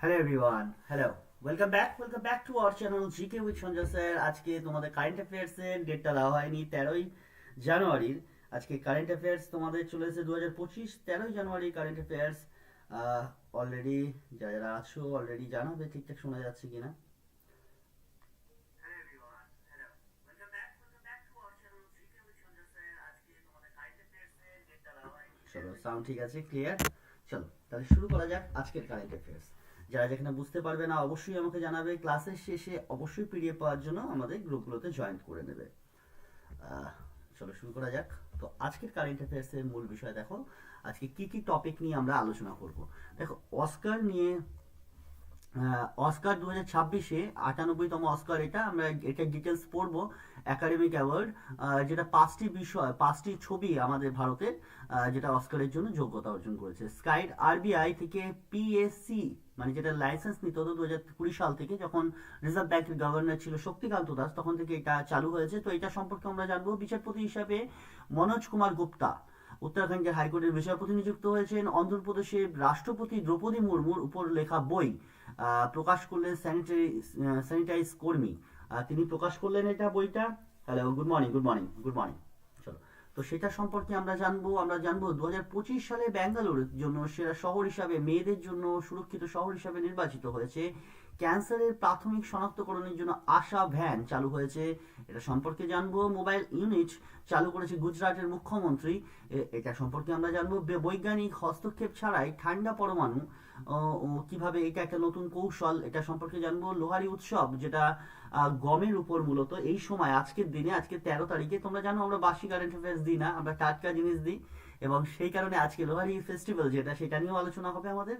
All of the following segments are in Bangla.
Hello everyone hello welcome back welcome back to our channel GK with Sanjay sir আজকে তোমাদের কারেন্ট অ্যাফেয়ার্স এর ডেটটা দেওয়া হয়নি তেরোই জানুয়ারির। আজকে কারেন্ট অ্যাফেয়ার্স তোমাদের চলে এসেছে দু হাজার পঁচিশ তেরোই জানুয়ারি কারেন্ট অ্যাফেয়ার্স অলরেডি যারা যারা আছো অলরেডি জানাবে ঠিকঠাক শোনা যাচ্ছে কিনা। চলো সাউন্ড ঠিক আছে ক্লিয়ার চলো তাহলে শুরু করা যাক আজকের কারেন্ট অ্যাফেয়ার্স যারা যেখানে বুঝতে পারবে না, অবশ্যই আমাকে জানাবে। ক্লাসের শেষে অবশ্যই পিডিএফ পাওয়ার জন্য আমাদের গ্রুপগুলোতে জয়েন করে নেবে। চলো শুরু করা যাক। তো আজকের কারেন্ট অ্যাফেয়ার্সের মূল বিষয় দেখো। আজকে কি কি টপিক নিয়ে আমরা আলোচনা করব? দেখো অস্কার নিয়ে অস্কার দু হাজার ছাব্বিশে আটানব্বইতম অস্কার এটা, আমরা এটা ডিটেলস পড়ব একাডেমিক অ্যাওয়ার্ড যেটা পাঁচটি বিষয়, পাঁচটি ছবি আমাদের ভারতের যেটা অস্কারের জন্য যোগ্যতা অর্জন করেছে। স্কাইড আরবিআই থেকে পিএসসি মানে যেটা লাইসেন্স নিত দু হাজার কুড়ি সাল থেকে যখন রিজার্ভ ব্যাংকের গভর্নর ছিল শক্তিকান্ত দাস, তখন থেকে এটা চালু হয়েছে। তো এটা সম্পর্কে আমরা জানব। বিচারপতি হিসাবে মনোজ কুমার গুপ্তা উত্তরাখণ্ডের হাইকোর্টের বিচারপতি নিযুক্ত হয়েছেন অন্ধ্রপ্রদেশের রাষ্ট্রপতি দ্রৌপদী মুর্মুর উপর লেখা বই প্রকাশ করলেন স্যানিটারি স্যানিটাইজ কর্মী। তিনি প্রকাশ করলেন এটা বইটা। Hello good morning good morning good morning তো সেটা সম্পর্কে আমরা জানব। আমরা জানব দু হাজার পঁচিশ সালে ব্যাঙ্গালোরের জন্য সেরা শহর হিসাবে, মেয়েদের জন্য সুরক্ষিত শহর হিসাবে নির্বাচিত হয়েছে। ক্যান্সারের প্রাথমিক শনাক্তকরণের জন্য আশা ভ্যান চালু হয়েছে। এটা সম্পর্কে জানব মোবাইল ইউনিট চালু করেছে গুজরাটের মুখ্যমন্ত্রী। এটা সম্পর্কে আমরা জানব বৈজ্ঞানিক হস্তক্ষেপ ছাড়াই ঠান্ডা পরমাণু কীভাবে এটা একটা নতুন কৌশল, এটা সম্পর্কে জানব লোহারি উৎসব, যেটা গমের উপর মূলত এই সময়, আজকের দিনে, আজকে তেরো তারিখে। তোমরা জানো আমরা বাসি কারেন্ট অ্যাফেয়ার্স দিই না, আমরা টাটকা জিনিস দিই। এবং সেই কারণে আজকে লোহারি ফেস্টিভ্যাল যেটা, সেটা নিয়েও আলোচনা হবে আমাদের।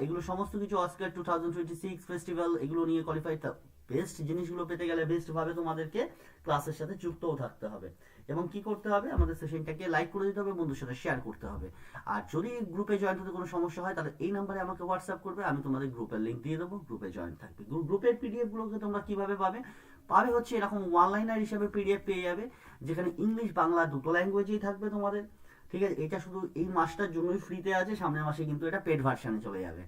এগুলো সমস্ত কিছু Oscar two thousand six festival এগুলো নিয়ে কোয়ালিফাইড বেস্ট জিনিসগুলো পেতে গেলে বেস্ট ভাবে তোমাদেরকে ক্লাসের সাথে যুক্তও থাকতে হবে। এবং কি করতে হবে? আমাদের সেশনটাকে লাইক করে দিতে হবে বন্ধুর সাথে শেয়ার করতে হবে। আর যদি গ্রুপে জয়েন হতে কোনো সমস্যা হয়, তাহলে এই নাম্বারে আমাকে হোয়াটসঅ্যাপ করবে, আমি তোমাদের গ্রুপের লিঙ্ক দিয়ে দেবো গ্রুপে জয়েন থাকবে। গ্রু- গ্রুপের পিডিএফ গুলোকে তোমরা কীভাবে পাবে? পাবে হচ্ছে এরকম অনলাইনার হিসাবে পিডিএফ পেয়ে যাবে, যেখানে ইংলিশ বাংলা দুটো ল্যাঙ্গুয়েজেই থাকবে তোমাদের। ঠিক আছে? এটা শুধু এই মাসটার জন্যই ফ্রিতে আছে, সামনের মাসে কিন্তু এটা পেড ভার্সানে চলে যাবে।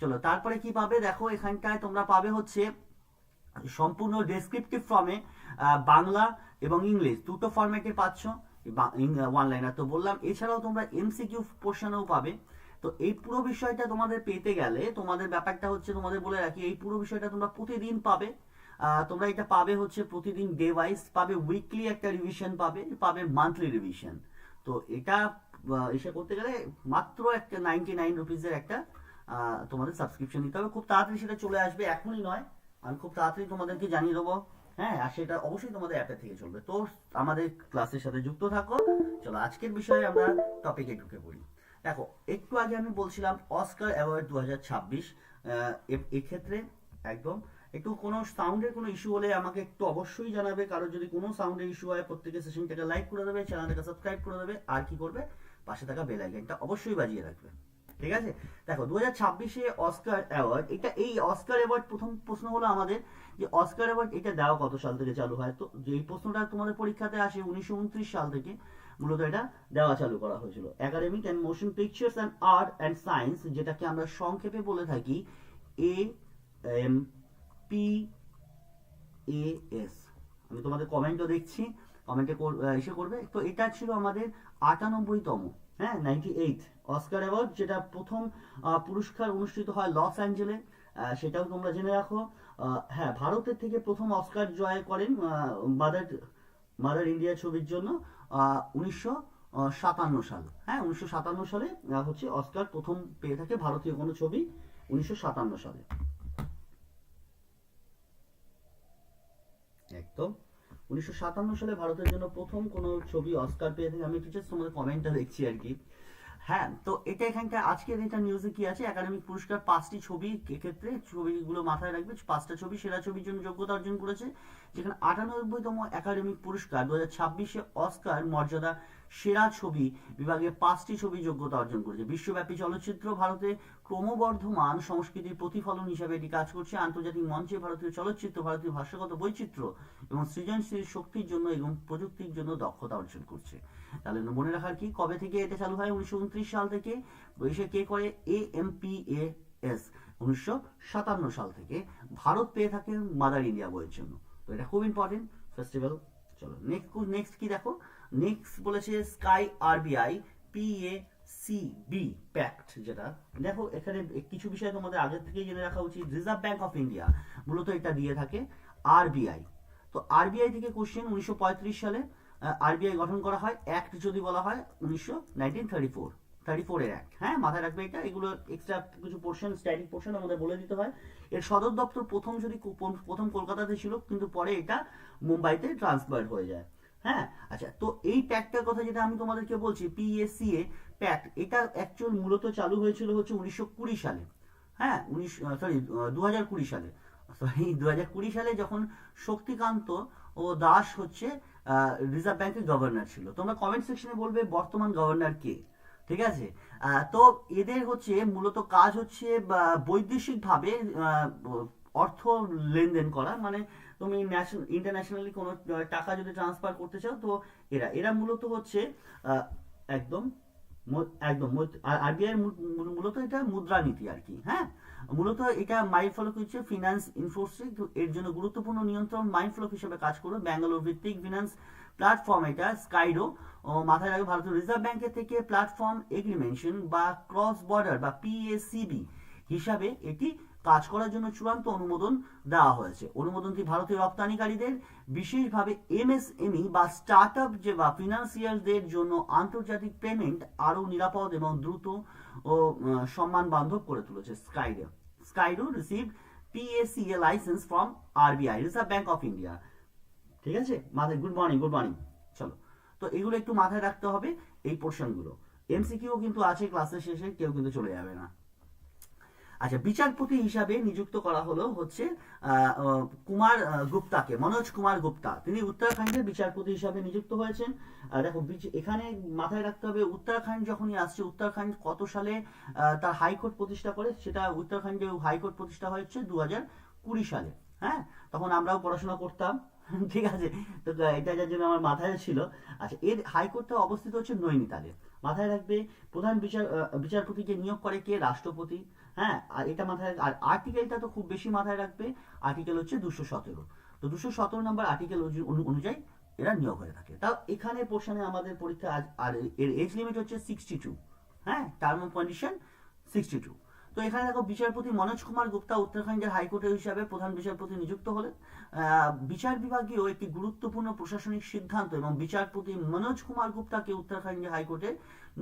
চলো, তারপরে কি পাবে? দেখো, এখানটায় তোমরা পাবে হচ্ছে সম্পূর্ণ ডেসক্রিপটিভ ফর্মে বাংলা এবং ইংলিশ। দুটো ফরম্যাটে পাচ্ছ। ওয়ান লাইনার তো বললাম। এছাড়াও তোমরা এমসিকিউ পোর্শনেও পাবে। তো এই পুরো বিষয়টা তোমাদের পেতে গেলে, তোমাদের ব্যাপারটা হচ্ছে তোমাদের বলে রাখি, এই পুরো বিষয়টা তোমরা প্রতিদিন পাবে। তোমরা এটা পাবে হচ্ছে প্রতিদিন ডে ওয়াইজ পাবে উইকলি একটা রিভিশন পাবে পাবে মান্থলি রিভিশন তো এটা এসে করতে গেলে মাত্র একটা নাইনটি নাইন রুপিজের একটা তোমাদের সাবস্ক্রিপশন নিতে হবে। খুব তাড়াতাড়ি সেটা চলে আসবে, এখনই নয়। আমি খুব তাড়াতাড়ি তোমাদেরকে জানিয়ে দেবো হ্যাঁ? আর সেটা অবশ্যই তোমাদের অ্যাপে থেকে চলবে। তো আমাদের ক্লাসের সাথে যুক্ত থাকো। চলো, আজকের বিষয়ে আমরা টপিকে ঢুকে পড়ি। দেখো, একটু আগে আমি বলছিলাম অস্কার অ্যাওয়ার্ড দু হাজার ছাব্বিশ এক্ষেত্রে একদম একটু কোনো সাউন্ডের কোনো ইস্যু হলে আমাকে একটু অবশ্যই জানাবে। কারোর যদি কোনো সাউন্ডের ইস্যু হয় প্রত্যেকের সেশনটাকে লাইক করে দেবে চ্যানেলটাকে সাবস্ক্রাইব করে দেবে, আর কি করবে? পাশে থাকা বেল আইকনটা অবশ্যই বাজিয়ে রাখবে। ঠিক আছে? দেখো দু হাজার ছাব্বিশে অস্কার অ্যাওয়ার্ড এটা এই অস্কার অ্যাওয়ার্ড প্রথম প্রশ্ন হলো আমাদের যে অস্কার অ্যাওয়ার্ড এটা দেওয়া কত সাল থেকে চালু হয়? তো যে এই প্রশ্নটা তোমাদের পরীক্ষাতে আসে উনিশশো উনত্রিশ সাল থেকে, মূলত এটা দেওয়া চালু করা হয়েছিল। Academic and motion pictures and art and science যেটাকে আমরা সংক্ষেপে বলে থাকি এ এম এ এস আমি তোমাদের কমেন্টও দেখছি কমেন্টে এসে করবে। তো এটা ছিল আমাদের আটানব্বইতম হ্যাঁ নাইনটি এইট অস্কার অ্যাওয়ার্ড যেটা প্রথম পুরস্কার অনুষ্ঠিত হয় লস অ্যাঞ্জেলে সেটাও তোমরা জেনে রাখো। হ্যাঁ ভারতের থেকে প্রথম অস্কার জয় করেন মাদার মাদার ইন্ডিয়া ছবির জন্য উনিশশো সাতান্ন সাল। হ্যাঁ উনিশশো সাতান্ন সালে হচ্ছে অস্কার প্রথম পেয়ে থাকে ভারতীয় কোনো ছবি, উনিশশো সাতান্ন সালে একদম উনিশশো সাতান্ন সালে ভারতের জন্য প্রথম কোন ছবি অস্কার পেয়ে থাকে। আমি টিচার্স তোমাদের কমেন্টটা দেখছি আর কি। হ্যাঁ তো এটা এখানকার আজকের এটা নিউজে কি আছে? একাডেমিক পুরস্কার পাঁচটি ছবি ক্ষেত্রে ছবিগুলো মাথায় রাখবে। পাঁচটা ছবি সেরা ছবির জন্য যোগ্যতা অর্জন করেছে। যেখানে আটানব্বইতম একাডেমিক পুরস্কার দু হাজার ছাব্বিশে অস্কার মর্যাদা সেরা ছবি, বিভাগে পাঁচটি ছবি যোগ্যতা অর্জন করেছে। বিশ্বব্যাপী চলচ্চিত্র ভারতে ক্রমবর্ধমান সংস্কৃতির প্রতিফলন হিসাবে এটি কাজ করছে। আন্তর্জাতিক মঞ্চে ভারতীয় চলচ্চিত্র, ভারতীয় ভাষাগত বৈচিত্র্য এবং সৃজনশীল শক্তির জন্য এবং প্রযুক্তির জন্য দক্ষতা অর্জন করছে। তাহলে মনে রাখার কি? কবে থেকে এটা চালু হয়? উনিশশো উনত্রিশ সাল থেকে। এসে কে করে? A M P A S. উনিশশো সাতান্ন সাল থেকে ভারত পেয়ে থাকে মাদার ইন্ডিয়া বইয়ের জন্য। তো এটা খুব ইম্পর্টেন্ট ফেস্টিভ্যাল চলো নেক্সট নেক্সট কি দেখো? নেক্সট বলেছে sky RBI P A C B pact যেটা। দেখো, এখানে কিছু বিষয় তোমাদের আগে থেকেই জেনে রাখা উচিত। রিজার্ভ ব্যাংক অফ ইন্ডিয়া মূলত এটা দিয়ে থাকে আরবিআই তো আরবিআই থেকে কোশ্চেন উনিশশো সালে আরবিআই গঠন করা হয় অ্যাক্ট যদি বলা হয়, উনিশশো নাইনটিন থার্টি ফোর থার্টি ফোরের অ্যাক্ট হ্যাঁ মাথায় রাখবে এটা, এগুলো এক্সট্রা কিছু পোর্শন স্ট্যাটিক পোর্শন আমাদের বলে দিতে হয়। এর সদর দপ্তর প্রথম যদি প্রথম কলকাতাতে ছিল, কিন্তু পরে এটা মুম্বাইতে ট্রান্সফার হয়ে যায়। হ্যাঁ? আচ্ছা তো এই প্যাক্টটার কথা যেটা আমি তোমাদেরকে বলছি পিএসসিএ প্যাক্ট এটা অ্যাকচুয়াল মূলত চালু হয়েছিল হচ্ছে উনিশশো কুড়ি সালে। হ্যাঁ? উনিশ সরি দু হাজার কুড়ি সালে। সরি দু হাজার কুড়ি সালে যখন শক্তিকান্ত ও দাস হচ্ছে রিজার্ভ ব্যাংকের গভর্নর ছিল। তোমরা কমেন্ট সেকশনে বলবে বর্তমান গভর্নর কে। ঠিক আছে? তো এদের হচ্ছে মূলত কাজ হচ্ছে বৈদেশিকভাবে অর্থ লেনদেন করা মানে তুমি ন্যাশনাল ইন্টারন্যাশনালি কোনো টাকা যদি ট্রান্সফার করতে চাও, তো এরা এরা মূলত হচ্ছে একদম একদম আরবিআই মূলত এটা মুদ্রানীতি আর কি হ্যাঁ? মূলত এটা মাইল ফলক হচ্ছে ফিনান্স ইনফোর্সিক এর জন্য গুরুত্বপূর্ণ নিয়ন্ত্রণ মাইল ফলক হিসেবে কাজ করবে। ব্যাঙ্গালোর ভিত্তিক ফিনান্স প্ল্যাটফর্ম এটা স্কাইডো মাথায় রাখবে ভারতীয় রিজার্ভ ব্যাংকের থেকে প্ল্যাটফর্ম এগ্রিমেন্টেশন বা ক্রস বর্ডার বা পিএসসিবি হিসাবে এটি কাজ করার জন্য চূড়ান্ত অনুমোদন দেওয়া হয়েছে। অনুমোদনটি ভারতীয় রপ্তানিকারীদের, বিশেষভাবে এমএসএমই বা স্টার্ট আপ যে বা ফিনান্সিয়ারদের জন্য আন্তর্জাতিক পেমেন্ট আরও নিরাপদ এবং দ্রুত ও সম্মান বান্ধব করে তুলেছে স্কাইডে Skydo receive PSCA license from RBI reserve bank of India ঠিক আছে? মাথায় গুড মর্নিং গুড মর্নিং চলো। তো এগুলো একটু মাথায় রাখতে হবে, এই পোর্শনগুলো এমসিকিউ কিন্তু আছে ক্লাসের শেষে, কেউ কিন্তু চলে যাবে না। আচ্ছা বিচারপতি হিসাবে নিযুক্ত করা হলো হচ্ছে কুমার গুপ্তাকে, মনোজ কুমার গুপ্তা। তিনি উত্তরাখণ্ডের বিচারপতি হিসাবে নিযুক্ত হয়েছেন। দেখো এখানে মাথায় রাখতে হবে, উত্তরাখণ্ড যখনই আসছে, উত্তরাখণ্ড কত সালে তার হাইকোর্ট প্রতিষ্ঠা করে, সেটা উত্তরাখণ্ডে হাইকোর্ট প্রতিষ্ঠা হয়েছে দু হাজার কুড়ি সালে হ্যাঁ? তখন আমরাও পড়াশোনা করতাম, ঠিক আছে? তো এটা যার জন্য আমার মাথায় ছিল। আচ্ছা এর হাইকোর্টটা অবস্থিত হচ্ছে নৈনিতালে। মাথায় রাখবে, প্রধান বিচার বিচারপতিকে নিয়োগ করে কে? রাষ্ট্রপতি। হ্যাঁ আর এটা মাথায় আর আর্টিকেলটা তো খুব বেশি মাথায় রাখবে। আর্টিকেল হচ্ছে দুশো সতেরো। তো দুশো সতেরো নম্বর আর্টিকেল অনুযায়ী এরা নিয়োগ হয়ে থাকে। তাও এখানে পোর্শনে আমাদের পরীক্ষা আর এর এজ লিমিট হচ্ছে সিক্সটি টু হ্যাঁ টার্ম কন্ডিশন সিক্সটি টু তো এখানে দেখো বিচারপতি মনোজ কুমার গুপ্তা উত্তরাখণ্ডের হাইকোর্টের হিসাবে প্রধান বিচারপতি নিযুক্ত হলেন। বিচার বিভাগীয় একটি গুরুত্বপূর্ণ প্রশাসনিক সিদ্ধান্ত এবং বিচারপতি মনোজ কুমার গুপ্তাকে উত্তরাখণ্ড হাইকোর্টের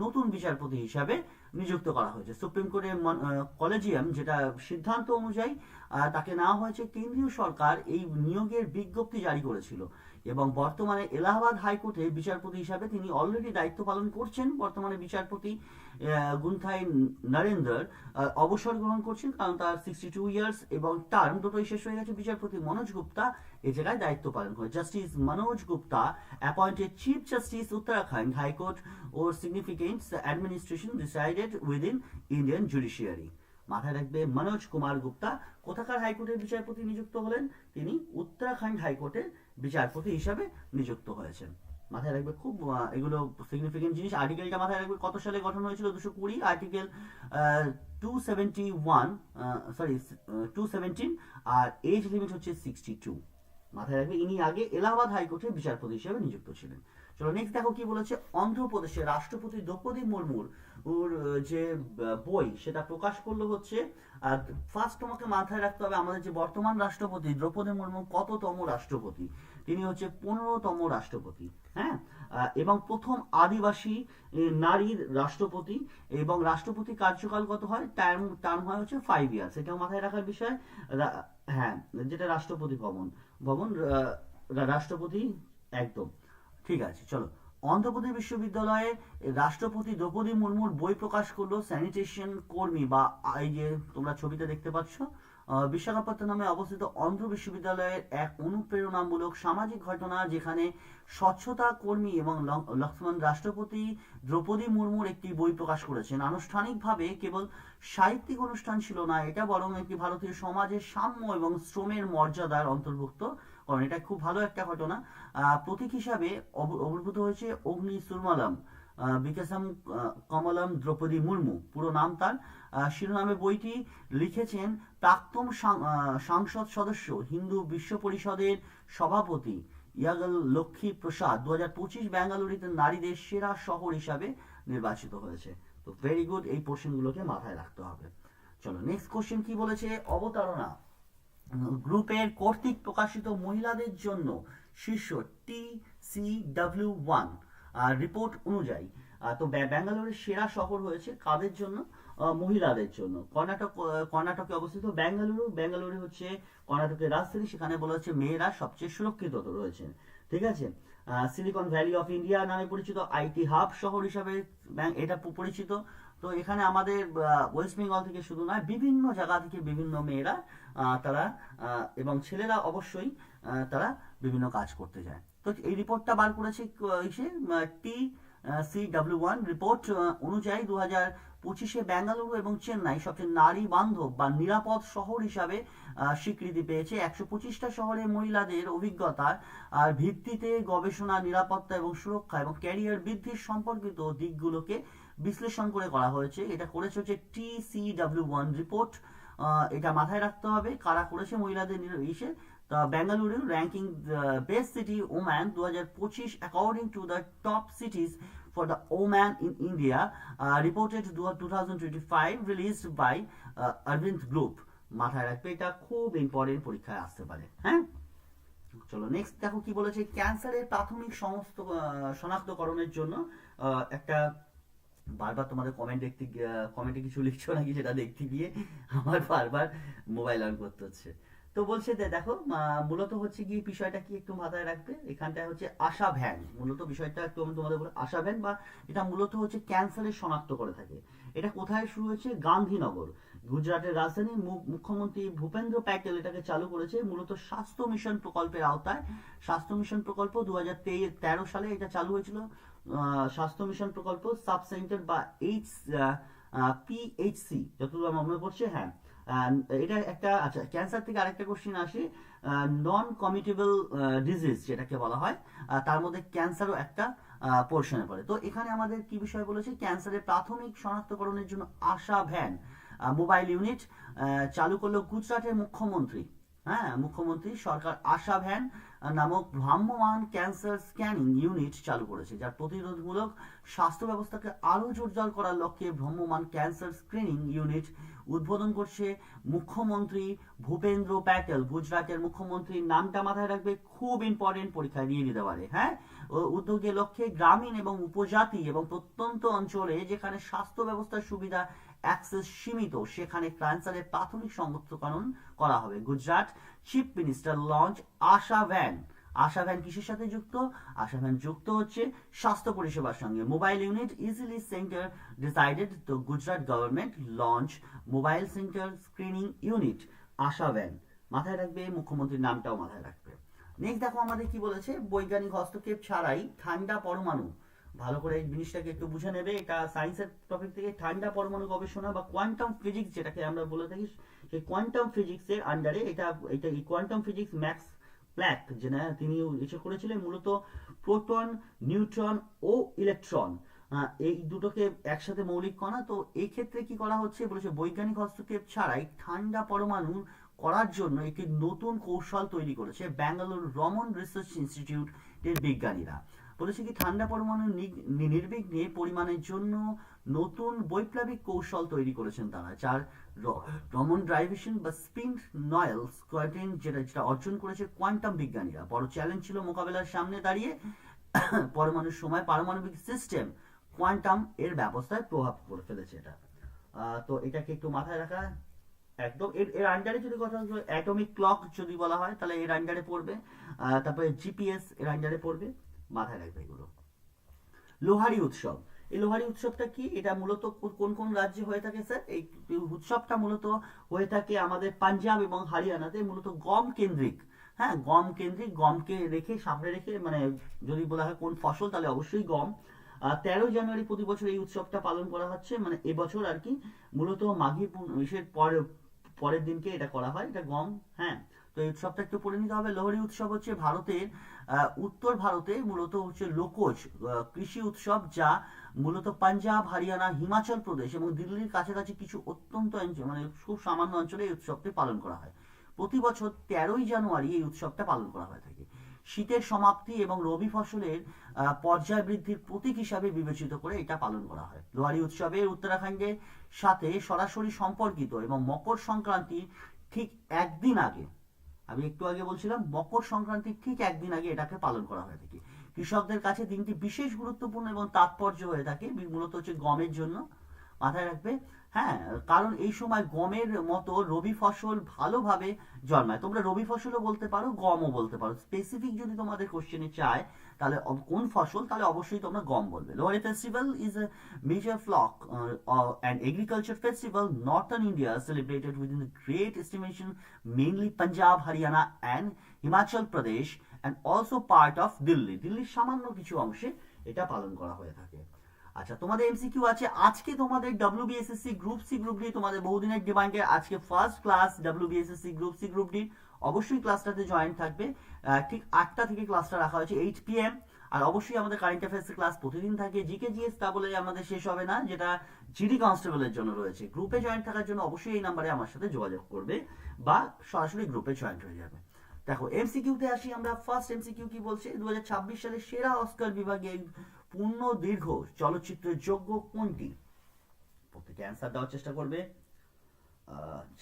নতুন বিচারপতি হিসাবে নিযুক্ত করা হয়েছে। সুপ্রিম কোর্টের কলেজিয়াম যেটা সিদ্ধান্ত অনুযায়ী তাকে নেওয়া হয়েছে। কেন্দ্রীয় সরকার এই নিয়োগের বিজ্ঞপ্তি জারি করেছিল। এবং বর্তমানে এলাহাবাদ হাইকোর্টে বিচারপতি হিসাবে তিনি অলরেডি দায়িত্ব পালন করছেন। বর্তমানে বিচারপতি গুন্থাই নরেন্দ্র অবসর গ্রহণ করছেন কারণ তার সিক্সটি টু ইয়ার্স এবং টার্ম দুটোই শেষ হয়ে গেছে। বিচারপতি মনোজ গুপ্তা এই জায়গায় দায়িত্ব পালন করে justice Manoj Gupta appointed chief justice Uttarakhand high court ও significant administration decided within Indian judiciary মাথায় রাখবে মনোজ কুমার গুপ্তা। কোথাকার হাইকোর্টের বিচারপতি নিযুক্ত হলেন? তিনি উত্তরাখণ্ড হাইকোর্টের বিচারপতি হিসাবে নিযুক্ত হয়েছেন। মাথায় রাখবে খুব এগুলো সিগনিফিকেন্ট জিনিস। আর্টিকেলটা মাথায় রাখবে কত সালে গঠন হয়েছিল? দুশো কুড়ি। Article two seventy one sorry two seventeen আর এজ লিমিট হচ্ছে সিক্সটি টু মাথায় রাখবে ইনি আগে এলাহাবাদ হাইকোর্টের বিচারপতি হিসেবে নিযুক্ত ছিলেন। চলো নেক্সট দেখো কি বলেছে অন্ধ্রপ্রদেশের রাষ্ট্রপতি দ্রৌপদী মুর্মুর ওর যে বই সেটা প্রকাশ করল হচ্ছে ফার্স্ট তোমাকে মাথায় রাখতে হবে আমাদের যে বর্তমান রাষ্ট্রপতি দ্রৌপদী মুর্মু কততম রাষ্ট্রপতি? তিনি হচ্ছে পনেরোতম রাষ্ট্রপতি হ্যাঁ? এবং প্রথম আদিবাসী নারীর রাষ্ট্রপতি, এবং রাষ্ট্রপতি কার্যকাল কত হয়? টার্ম টার্ম হয় হচ্ছে ফাইভ ইয়ার্স এটাও মাথায় রাখার বিষয়। হ্যাঁ যেটা রাষ্ট্রপতি ভবন ভবন রাষ্ট্রপতি, একদম। ঠিক আছে, চলো। অন্ধ্রপ্রদেশ বিশ্ববিদ্যালয়ে রাষ্ট্রপতি দ্রৌপদী মুর্মুর বই প্রকাশ করল স্যানিটেশন কর্মী বা এই যে তোমরা ছবিতে দেখতে পাচ্ছ বিশাখাপত্তনমে অবস্থিত অন্ধ্র বিশ্ববিদ্যালয়ের এক অনুপ্রেরণামূলক সামাজিক ঘটনা যেখানে স্বচ্ছতা কর্মী এবং লক্ষ্মণ রাষ্ট্রপতি দ্রৌপদী মুর্মুর একটি বই প্রকাশ করেছেন। আনুষ্ঠানিকভাবে কেবল সাহিত্যিক অনুষ্ঠান ছিল না, এটা বরং একটি ভারতীয় সমাজের সাম্য এবং শ্রমের মর্যাদার অন্তর্ভুক্ত। কারণ এটা খুব ভালো একটা ঘটনা। প্রতীক হিসাবে আবির্ভূত হয়েছে অগ্নি সুরমালাম বিকাশম কমলম দ্রৌপদী মুর্মু। পুরো নাম তার। শিরোনামে বইটি লিখেছেন প্রাক্তন সাংসদ সদস্য, হিন্দু বিশ্ব পরিষদের সভাপতি ইয়াগল লক্ষ্মী প্রসাদ। দু হাজার পঁচিশ বেঙ্গালুরুতে নারীদের সেরা শহর হিসাবে নির্বাচিত হয়েছে। তো ভেরি গুড এই পোর্শনগুলোকে মাথায় রাখতে হবে। চলো নেক্সট কোশ্চেন কি বলেছে? অবতারণা। গ্রুপের কর্তৃক প্রকাশিত মহিলাদের জন্য শীর্ষ T C W one report অনুযায়ী তো ব্যাঙ্গালোরের সেরা শহর হয়েছে কাদের জন্য? মহিলাদের জন্য। কর্ণাটক কর্ণাটকে অবস্থিত বেঙ্গালুরু বেঙ্গালুরু হচ্ছে কর্ণাটকের রাজধানী। সেখানে বলা হচ্ছে মেয়েরা সবচেয়ে সুরক্ষিত রয়েছেন ঠিক আছে? সিলিকন ভ্যালি অফ ইন্ডিয়া নামে পরিচিত আইটি হাব শহর হিসাবে এটা পরিচিত। তো এখানে আমাদের ওয়েস্ট বেঙ্গল থেকে শুধু নয়, বিভিন্ন জায়গা থেকে বিভিন্ন মেয়েরা তারা এবং ছেলেরা অবশ্যই তারা বিভিন্ন কাজ করতে যায়। তো এই রিপোর্টটা বার করেছে ইসে T C W one report অনুযায়ী দু হাজার পঁচিশে বেঙ্গালুরু এবং চেন্নাই সবচেয়ে নারী বান্ধব বা নিরাপদ শহর হিসাবে স্বীকৃতি পেয়েছে একশো পঁচিশটা শহরে মহিলাদের অভিজ্ঞতার আর ভিত্তিতে গবেষণা, নিরাপত্তা এবং সুরক্ষা এবং ক্যারিয়ার বৃদ্ধির সম্পর্কিত দিকগুলোকে বিশ্লেষণ করে করা হয়েছে। এটা করেছে হচ্ছে T C W one report. এটা মাথায় রাখতে হবে। কারা করেছে মহিলাদের নির- ইসে? তা Bengaluru ranking best city woman দু হাজার পঁচিশ according to the top cities for the Oman in India, uh, reported to 2025, released by uh, Arvind Group. মাথায় রাখবে এটা খুব ইম্পর্টেন্ট পরীক্ষায় আসতে পারে হ্যাঁ? চলো নেক্সট দেখো কি বলেছে। ক্যান্সারের প্রাথমিক সমস্ত শনাক্তকরণের জন্য একটা বারবার তোমাদের কমেন্ট দেখতে কমেন্টে কিছু লিখছো নাকি সেটা দেখতে গিয়ে আমার বারবার মোবাইল অন করতে হচ্ছে। তো বলছে দেখো মূলত হচ্ছে কি বিষয়টা কি একটু মাথায় রাখবে? এখানটায় হচ্ছে আশা ভ্যান। মূলত বিষয়টা একটু আমি তোমাদের বলে, আশা ভ্যান বা এটা মূলত হচ্ছে ক্যান্সারের শনাক্ত করে থাকে। এটা কোথায় শুরু হয়েছে? গান্ধীনগর। গুজরাটের রাজধানী মুখ্যমন্ত্রী ভূপেন্দ্র প্যাটেল এটাকে চালু করেছে মূলত স্বাস্থ্য মিশন প্রকল্পের আওতায়। স্বাস্থ্য মিশন প্রকল্প দু হাজার তেরো সালে এটা চালু হয়েছিল। স্বাস্থ্য মিশন প্রকল্প সাব সেন্টার বা এইচ পিএইচসি, যতদূর আমার মনে পড়ছে হ্যাঁ। এটা একটা আচ্ছা ক্যান্সার থেকে আরেকটা কোশ্চেন আসে। নন কমিটেবল ডিজিজ যেটাকে বলা হয় তার মধ্যে ক্যান্সারও একটা পোর্শনে পড়ে। তো এখানে আমাদের কি বিষয় বলেছে? ক্যান্সারের প্রাথমিক শনাক্তকরণের জন্য আশা ভ্যান মোবাইল ইউনিট চালু করল গুজরাটের মুখ্যমন্ত্রী। হ্যাঁ মুখ্যমন্ত্রী, সরকার আশা ভ্যান নামক ভ্রাম্যমান ক্যান্সার স্ক্যানিং ইউনিট চালু করেছে, যার প্রতিরোধমূলক স্বাস্থ্য ব্যবস্থাকে আরও জোরদার করার লক্ষ্যে ভ্রাম্যমান ক্যান্সার স্ক্রিনিং ইউনিট উদ্বোধন করছে মুখ্যমন্ত্রী ভূপেন্দ্র প্যাটেল। গুজরাটের মুখ্যমন্ত্রীর নামটা মাথায় রাখবে, খুব ইম্পর্টেন্ট পরীক্ষায় দিয়ে দিতে পারে হ্যাঁ? উদ্যোগের লক্ষ্যে গ্রামীণ এবং উপজাতি এবং প্রত্যন্ত অঞ্চলে যেখানে স্বাস্থ্য ব্যবস্থার সুবিধা অ্যাক্সেস সীমিত। সেখানে ক্যান্সারের প্রাথমিক সংরক্ষণ করা হবে। Gujarat chief minister launch Asha van. Asha van কিসের সাথে যুক্ত? আশা ভ্যান যুক্ত হচ্ছে স্বাস্থ্য পরিষেবার সঙ্গে। Mobile unit easily centre decided তো Gujarat government launch mobile centre screening unit, Asha van. মাথায় রাখবে, মুখ্যমন্ত্রীর নামটাও মাথায় রাখবে। নেক্সট দেখো আমাদের কি বলেছে? বৈজ্ঞানিক হস্তক্ষেপ ছাড়াই ঠান্ডা পরমাণু ভালো করে এই জিনিসটাকে একটু বুঝে নেবে। এটা সায়েন্সের টপিক থেকে ঠান্ডা পরমাণু গবেষণা বা কোয়ান্টাম ফিজিক্স যেটাকে আমরা বলে থাকি, সেই কোয়ান্টাম ফিজিক্সের আন্ডারে এটা এটা এই কোয়ান্টাম ফিজিক্স ম্যাক্স প্ল্যাক যেটা তিনি ইসে করেছিলেন মূলত প্রোটন নিউট্রন ও ইলেকট্রন এই দুটোকে একসাথে মৌলিক কণা, তো এই ক্ষেত্রে কি করা হচ্ছে বলেছে, বৈজ্ঞানিক হস্তক্ষেপ ছাড়াই ঠান্ডা পরমাণু করার জন্য একটি নতুন কৌশল তৈরি করেছে ব্যাঙ্গালোর রমন রিসার্চ ইনস্টিটিউটের বিজ্ঞানীরা। বলেছে কি, ঠান্ডা পরমাণু নির্বিঘ্নে পরিমাণের জন্য নতুন বৈপ্লবিক কৌশল তৈরি করেছেন তারা, যার রমন ড্রাইভেশন বা স্পিন নয়েল স্কোয়াড্রেন যেটা যেটা অর্জন করেছে কোয়ান্টাম বিজ্ঞানীরা। বড় চ্যালেঞ্জ ছিল মোকাবেলার সামনে দাঁড়িয়ে পরমাণুর সময় পারমাণবিক সিস্টেম কোয়ান্টাম এর ব্যবস্থায় প্রভাব পড়ে ফেলেছে এটা। তো এটাকে একটু মাথায় রাখা, একদম, এর এর আন্ডারে যদি কথা অ্যাটমিক ক্লক যদি বলা হয়, তাহলে এর আন্ডারে পড়বে তারপরে জিপিএস এর আন্ডারে পড়বে। মাথায় রাখবে এগুলো। লোহারি উৎসব। এই লোহারি উৎসবটা কি? এটা মূলত কোন কোন রাজ্যে হয়ে থাকে, স্যার? এই উৎসবটা মূলত হয়ে থাকে আমাদের পাঞ্জাব এবং হরিয়ানাতে, মূলত গম কেন্দ্রিক। হ্যাঁ গম কেন্দ্রিক, গমকে রেখে, সামনে রেখে মানে যদি বলা হয় কোন ফসল, তাহলে অবশ্যই গম। তেরো জানুয়ারি প্রতি বছর এই উৎসবটা পালন করা হচ্ছে। মানে এবছর আর কি, মূলত মাঘী পূর্ণ- ইসের পরে, পরের দিনকে এটা করা হয়, এটা গম। হ্যাঁ তো এই উৎসবটা একটু পড়ে নিতে হবে। লোহরি উৎসব হচ্ছে ভারতের উত্তর ভারতে মূলত হচ্ছে লোকজ কৃষি উৎসব যা মূলত পাঞ্জাব, হরিয়ানা, হিমাচল প্রদেশ এবং দিল্লির কাছাকাছি কিছু অত্যন্ত মানে খুব সামান্য অঞ্চলে এই উৎসবটি পালন করা হয়। প্রতি বছর তেরোই জানুয়ারি এই উৎসবটা পালন করা হয়ে থাকে। শীতের সমাপ্তি এবং রবি ফসলের পর্যায় বৃদ্ধির প্রতীক হিসাবে বিবেচিত করে এটা পালন করা হয়। লোহারি উৎসবে উত্তরাখণ্ডের সাথে সরাসরি সম্পর্কিত এবং মকর সংক্রান্তি ঠিক একদিন আগে আমি একটু আগে বলছিলাম, মকর সংক্রান্তির ঠিক একদিন আগে এটাকে পালন করা হয়ে থাকে। কৃষকদের কাছে দিনটি বিশেষ গুরুত্বপূর্ণ এবং তাৎপর্য হয়ে থাকে, মূলত হচ্ছে গমের জন্য। মাথায় রাখবে হ্যাঁ কারণ এই সময় গমের মতো রবি ফসল ভালোভাবে জন্মায়। তোমরা রবি ফসলও বলতে পারো, গমও বলতে পারো। স্পেসিফিক যদি তোমাদের কোশ্চেনে চায়, তাহলে কোন ফসল, তাহলে অবশ্যই তোমরা গম বলবে। Lohri festival is a major folk and agriculture festival northern India celebrated within the great estimation mainly Punjab Haryana and Himachal Pradesh and also part of Delhi দিল্লির সামান্য কিছু অংশে এটা পালন করা হয়ে থাকে। আচ্ছা তোমাদের এমসিকিউ আছে। আজকে তোমাদের WBSSC group C group D তোমাদের বহুদিনের ডিমান্ডে আজকে first class WBSSC group C group D অবশ্যই ক্লাসটাতে জয়েন থাকবে। ঠিক আটটা থেকে ক্লাসটা রাখা হয়েছে এইট পিএম আর অবশ্যই আমাদের কারেন্ট অ্যাফেয়ার্স ক্লাস প্রতিদিন থাকে। জিকে জিএস তা বলে আমাদের শেষ হবে না, যেটা জিডি কনস্টেবলের জন্য রয়েছে। গ্রুপে জয়েন থাকার জন্য অবশ্যই এই নাম্বারে আমার সাথে যোগাযোগ করবে বা সরাসরি গ্রুপে জয়েন হয়ে যাবে। দেখো এমসিকিউতে আসি আমরা। ফার্স্ট এমসিকিউ কি বলছে? দু সালে সেরা অস্কার বিভাগে পূর্ণ দীর্ঘ চলচ্চিত্রের যোগ্য কোনটি? প্রত্যেকে অ্যান্সার দেওয়ার চেষ্টা করবে।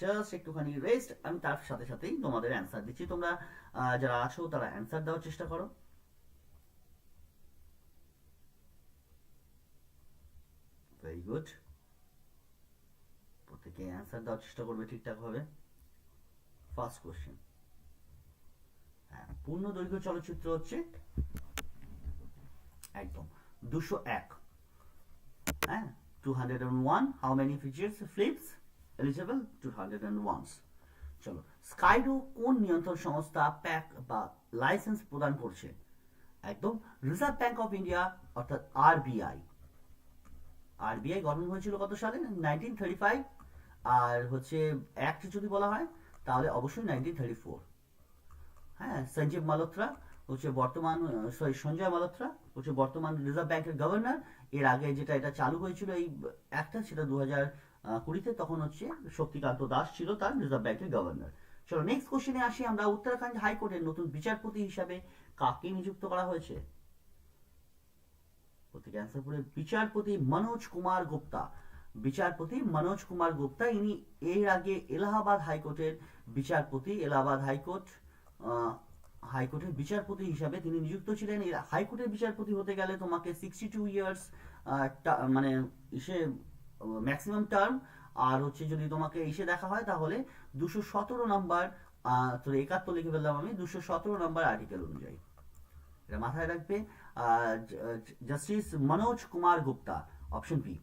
জাস্ট একটুখানি রেস্ট আমি তার সাথে সাথেই তোমাদের অ্যান্সার দিচ্ছি। তোমরা যারা আছো, তারা অ্যান্সার দেওয়ার চেষ্টা করো। ভেরি গুড প্রত্যেকে অ্যান্সার দেওয়ার চেষ্টা করবে ঠিকঠাক ভাবে ফার্স্ট কোশ্চেন হ্যাঁ পূর্ণ দৈর্ঘ্য চলচ্চিত্র হচ্ছে একদম। দুশো এক। হ্যাঁ? Two hundred and one how many features flips eligible two hundred and ones চলো স্কাইডো কোন নিয়ন্ত্রণ সংস্থা প্যাক বা লাইসেন্স প্রদান করছে? একদম রিজার্ভ ব্যাংক অফ ইন্ডিয়া অর্থাৎ আরবিআই আরবিআই গঠন হয়েছিল কত সালে? নাইনটিন থার্টি ফাইভ আর হচ্ছে অ্যাক্ট যদি বলা হয়, তাহলে অবশ্যই নাইনটিন থার্টি ফোর হ্যাঁ সঞ্জীব মালহোত্রা, হচ্ছে বর্তমান সরি সঞ্জয় মালহোত্রা। হচ্ছে বর্তমান রিজার্ভ ব্যাংকের গভর্নর এর আগে যেটা এটা চালু হয়েছিল এই একটা সেটা দু হাজার কুড়িতে, তখন হচ্ছে শক্তিকান্ত দাস ছিল তার রিজার্ভ ব্যাংকের গভর্নর চলো নেক্সট কোশ্চেনে আসি আমরা উত্তরাখণ্ড হাইকোর্টের নতুন বিচারপতি হিসাবে কাকে নিযুক্ত করা হয়েছে? বিচারপতি মনোজ কুমার গুপ্তা। বিচারপতি মনোজ কুমার গুপ্তা, ইনি এর আগে এলাহাবাদ হাইকোর্টের বিচারপতি। এলাহাবাদ হাইকোর্ট হাইকোর্টের বিচারপতি হিসাবে তিনি নিযুক্ত ছিলেন। এর হাইকোর্টের বিচারপতি হতে গেলে তোমাকে সিক্সটি টু ইয়ার্স মানে ইসে ম্যাক্সিমাম টার্ম আর হচ্ছে যদি তোমাকে ইসে দেখা হয় তাহলে দুশো সতেরো নাম্বার তো একাত্তর লিখে ফেললাম আমি, দুশো সতেরো নাম্বার আর্টিকেল অনুযায়ী। এটা মাথায় রাখবে। Justice Manoj Kumar Gupta option B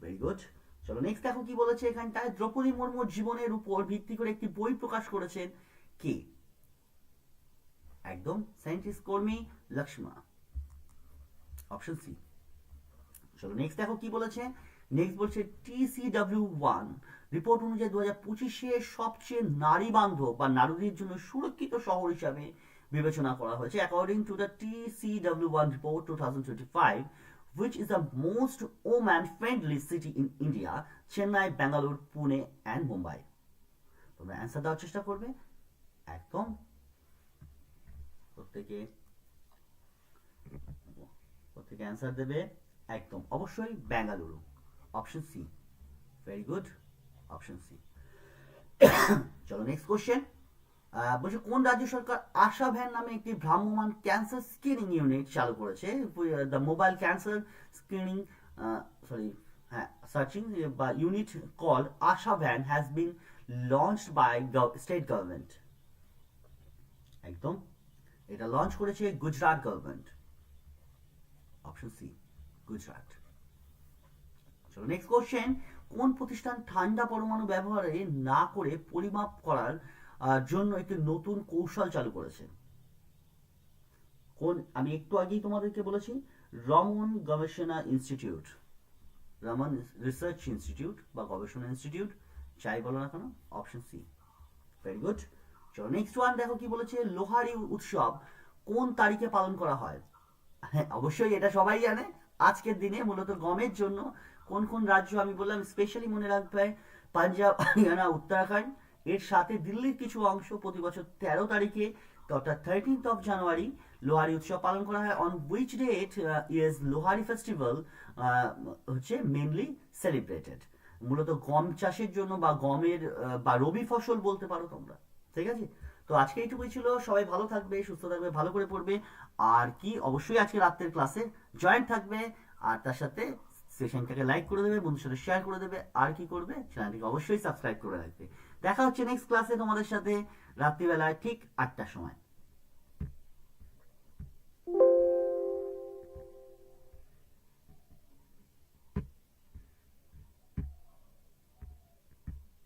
very good চলো নেক্সট দেখো কি বলেছে এখানটায়। দ্রৌপদী মুর্মুর জীবনের উপর ভিত্তি করে একটি বই প্রকাশ করেছেন কে? একদম সায়েন্টিস্ট কর্মী লক্ষ্মা অপশন সি চলো নেক্সট দেখো কি বলেছে। নেক্সট বলছে টিসিডব্লিউ ওয়ান রিপোর্ট অনুযায়ী দু হাজার পঁচিশে সবচেয়ে নারী বান্ধব বা নারীদের জন্য সুরক্ষিত শহর হিসাবে বিবেচনা করা হয়েছে। According to the TCW one report two thousand twenty five which is the most woman friendly city in India, Chennai Bangalore Pune and Mumbai তোমরা অ্যান্সার দেওয়ার চেষ্টা করবে। একদম প্রত্যেকে প্রত্যেকে অ্যান্সার দেবে একদম। অবশ্যই Bengaluru option C very good option C চলো নেক্সট কোশ্চেন বলছে, কোন রাজ্য সরকার আশা ভ্যান নামে একটি ভ্রাম্যমান ক্যান্সার স্ক্রিনিং ইউনিট চালু করেছে? The mobile cancer screening sorry হ্যাঁ সার্চিং বা unit call Asha van has been launched by state government একদম। এটা লঞ্চ করেছে Gujarat government option C Gujarat চলো নেক্সট কোশ্চেন কোন প্রতিষ্ঠান ঠান্ডা পরমাণু ব্যবহারে না করে পরিমাপ করার জন্য একটি নতুন কৌশল চালু করেছে? কোন, আমি একটু আগেই তোমাদেরকে বলেছি, রমন গবেষণা ইনস্টিটিউট। রমন রিসার্চ ইনস্টিটিউট বা গবেষণা ইনস্টিটিউট চাই বলো না কেন অপশন সি ভেরি গুড চলো নেক্সট ওয়ান দেখো কি বলেছে লোহারি উৎসব কোন তারিখে পালন করা হয়? হ্যাঁ অবশ্যই এটা সবাই জানে। আজকের দিনে মূলত গমের জন্য কোন কোন রাজ্য আমি বললাম স্পেশালি মনে পাঞ্জাব হরিয়ানা উত্তরাখণ্ড। এর সাথে দিল্লির কিছু অংশ প্রতি বছর তেরো তারিখে অর্থাৎ অফ জানুয়ারি লোহারি উৎসব পালন করা হয়। On which date is Lohri festival হচ্ছে মেনলি সেলিব্রেটেড মূলত গম চাষের জন্য বা গমের আহ, বা রবি ফসল বলতে পারো তোমরা। ঠিক আছে? তো আজকে এইটুকুই ছিল। সবাই ভালো থাকবে, সুস্থ থাকবে, ভালো করে পড়বে। আর কি? অবশ্যই আজকে রাত্রের ক্লাসে জয়েন্ট থাকবে। আর তার সাথে সেশনটাকে লাইক করে দেবে বন্ধুর সাথে শেয়ার করে দেবে। আর কি করবে? চ্যানেলটিকে অবশ্যই সাবস্ক্রাইব করে রাখবে। দেখা হচ্ছে নেক্সট ক্লাসে তোমাদের সাথে রাত্রিবেলায় ঠিক আটটার সময়।